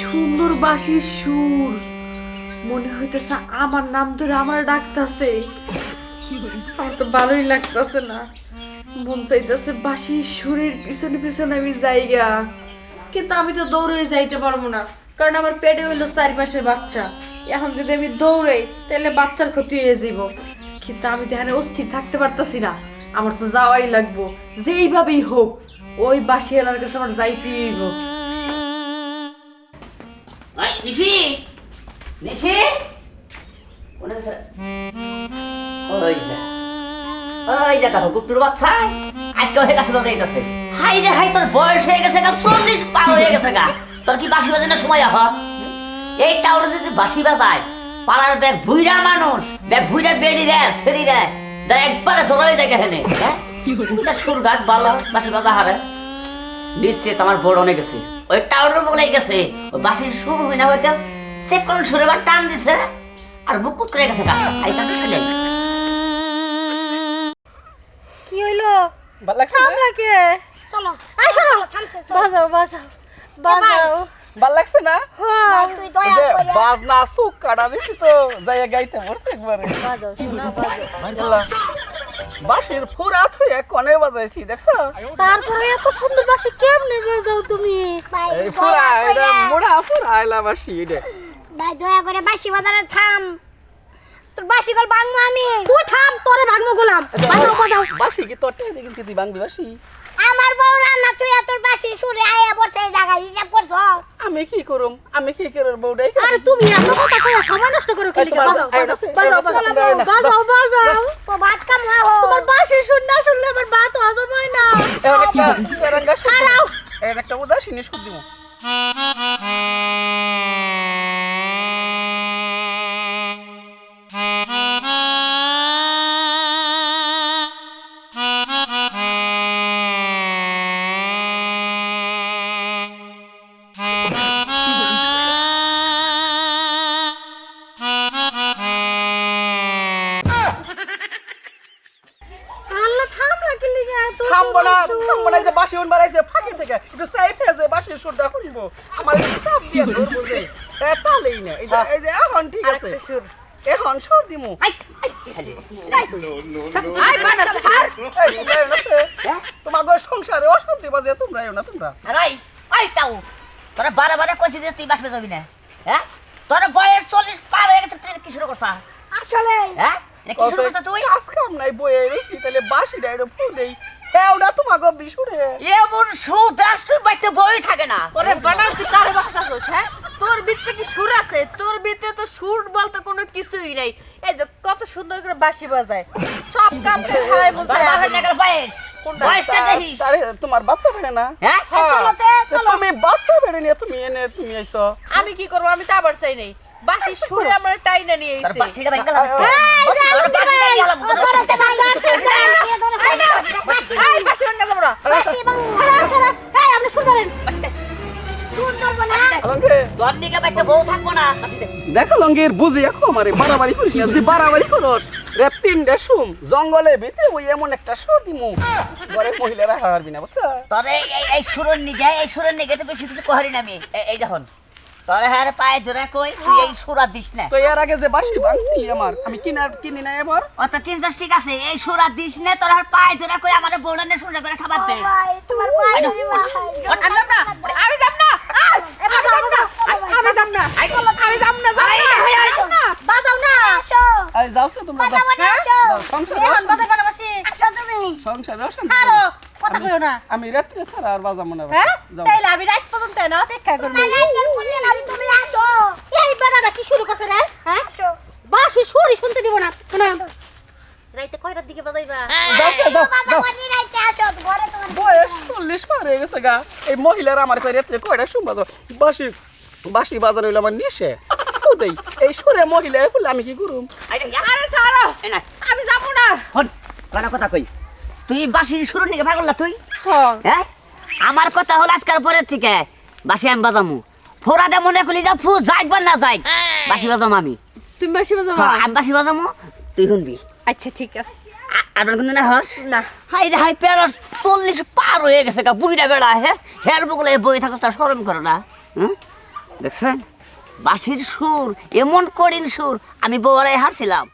সুন্দর সুর। মনে হইতেছে আমার নাম ধরে আমার ডাকতেছে। আমার তো ভালোই লাগতেছে না। মন চাইতেছে সুরের পিছনে পিছনে আমি যাইগা কিন্তু আমি তো দৌড়ে যাইতে পারব না, কারণ আমার পেটে হইল চারপাশে বাচ্চা। এখন যদি আমি দৌড়াই, তাহলে বাচ্চার ক্ষতি হয়ে যাব কিন্তু আমি তো এখানে অস্থির থাকতে পারতাছি না। আমার তো যাওয়াই লাগবো। যেইভাবেই হোক ওই বাসিয়ালার কাছে আমার যাইতেই এই, নিশি! নিশি! হাই হাই তোর বয়স হয়ে গেছে গা তোর কি বাসি সময় যদি বাসি বাজায় পাড়ার ব্যাগ ভুইরা মানুষ। ব্যাগ ভুইরা বেড়ি রে ছেড়ি রে। যা একবারে জড়ো হয়ে যায় হেনে হ্যাঁ? সুর ঘাট ভালো বাসি বাজা হারে। নিশ্চিত আমার বড় অনেক গেছে। ওই টাউনের বলে গেছে। ওই বাসির সুর হই না হয়তো চেক করুন সুরে বার টান দিছে? আর বুকুত করে গেছে গা আই চলে কি হইল? ভালো লাগছে চলো। আই শোনো বাজাও বাজাও। বাজাও। ভালো লাগছে না? হ্যাঁ। তুই দয়া করে বাজনা সুখ কাটা দিছি তো যাইয়া গাইতে পড়ছে একবারে। বাজাও শোনা বাজাও বাঁশির ফুরাত হয়ে কনে বাজাইছি দেখছ? তারপরে এত সুন্দর বাসি কেমনে বাজাও তুমি? এই ফুরা এটা মুড়া ফুরা আইলা বাসি এটা ভাই দয়া করে বাসি বাজারে থাম। তোর বাসি গল ভাঙবো আমি। তুই থাম তোরে ভাগমো গোলাম। বাজাও বাজাও। বাসি কি তোর টেনে কিন্তু তুই ভাঙবি বাসি আমার বউ রান্না তুই তোর বাসি সুরে আয়া পড়ছে এই জায়গায় হিসাব করছ? আমি কি করুম? আমি কি করব বউডাই আরে তুমি এত কথা কইয়া সময় নষ্ট করো কি এই বাজাও বাজাও বাজাও এই আছে, বাজাও, তোমরা এই না, বাজাও বাজাও তো ভাত কাম হওয়া তোমার বাসি শুন না শুনলে আমার ভাত হজম হয় না। একটা উদাসীনী দিব এত থামবো না সুন্দর সুর? থামবো যে বাসি উন বাড়াইছে ফাঁকে থেকে। একটু সাইড আছে বাসির সুরটা শুনব আমার চাপ দিয়ে ধরবো যে তালেই না এই যে এই যে এখন ঠিক আছে। সুর। এখন সুর দিমু। আই আই খালি আই। বানা ছাড় এই, তোমরা এও না তো? তোমার ঘর সংসারে অশান্তি বাজে তোমরা। এও না তোমরা তোরা বারে বারে কইছিস যে তুই বাসবে যাবি না হ্যাঁ? তোর বয়স চল্লিশ পার হয়ে গেছে তুই কি শুরু করছা? আসলে। হ্যাঁ? এ কি শুরু করছা তুই? কাজ কাম নাই বয়ে তাহলে বাসি এটা ফুল দেই। হ্যাঁ ওটা তোমার গো বিশুরে এমন তুই বাইতে বই থাকে না। ওরে বানার তুই কারে বাঁচতাছস হ্যাঁ? তোর ভিতরে কি সুর আছে? তোর ভিতরে তো সুর বলতে কোনো কিছুই নাই। এই যে কত সুন্দর করে বাঁশি বাজায়। সব কাম বলতে তোর বাপের বয়স বয়সটা দেখিস। আরে তোমার বাচ্চা বেড়ে না? হ্যাঁ হ্যাঁ, তুমি বাচ্চা বেড়ে নিয়ে তুমি এনে তুমি আইছো আমি কি করব? আমি তো আবার চাই নাই। বাঁশি সুরে আমার টাইনা নিয়ে তোর দেখো লঙ্গের বুঝি এখন আমারে বাড়াবাড়ি করিস না যদি বাড়াবাড়ি করস রে তিনটে সুম জঙ্গলে ভিতরে ওই এমন একটা সুর দিমু। ঘরে মহিলারা হারবি না বুঝছা? তোর এই এই- এই সুরের নিগে এই সুরের নিগে তো বেশি কিছু কহারি না আমি। এই- এই দেখুন তোর পায়ে ধরে কই তুই এই সুরা দিস না। তো এর আগে যে বাসি আমার আমি কিনার কিনি না এবার? অত ঠিক আছে এই সুরা দিস না তোর আর পায়ে ধরে কই আমার বউডানে সুরা করে খাবার দে। তোমার। আমি যাব না আমি যাব না আয়, এবার যাও, যাও। আমি যাব না আমি যাব না যাব না বাজাও না আসো আই যাওছে তোমরা যাও। বাজাবো না আসো যাও, সংসারে এখন অশান্তি। বাজাবে না বাসি আসো তুমি সংসারে অশান্তি আরও করো। কথা কইও না আমি রাত্রে ছাড়া আর বাজাবো না। হ্যাঁ? তাইলে আমি রাত পর্যন্ত না অপেক্ষা করব। তুমি আসো। এই বেড়াটা কি শুরু করছে রে? হ্যাঁ? আসো। বাসি সুরই শুনতে দিব না। শোনো। রাইতে কয়টার দিকে বাজাইবা? যাওছে, যাও যাও বাজাবো রাইতে আসো। ঘরে তোমার বয়স চল্লিশ পার হয়ে গেছে গা। এই মহিলারা আমার রাত্রে কয়টা শুন বাজার বাসি বাসি বাজার হইল আমার নিশে দেই? এই সুরে মহিলা আমি কি করুম? আরে আমি যাব না। হন কানা কথা কই। তুই বাসির সুরের নিগে ভাগল না তুই? হ্যাঁ আমার কথা হল আজকাল পরের থেকে। বাসি আমি বাজামু। ফোরাদে মনে করি যা ফু যাইবার না যাই বাসি বাজাম আমি। তুমি বাসি হ্যাঁ, আমি বাসি বাজামু তুই শুনবি। আচ্ছা ঠিক আছে। কিন্তু না হস? না। হাই রে হাই পেয়ারা চল্লিশ পার হয়ে গেছে গা বুড়িটা বেড়া হে? হের বগলে বই থাকো তার সরম করে না। হুম? দেখছেন? বাঁশির সুর এমন করিন সুর আমি বড়াই হারছিলাম।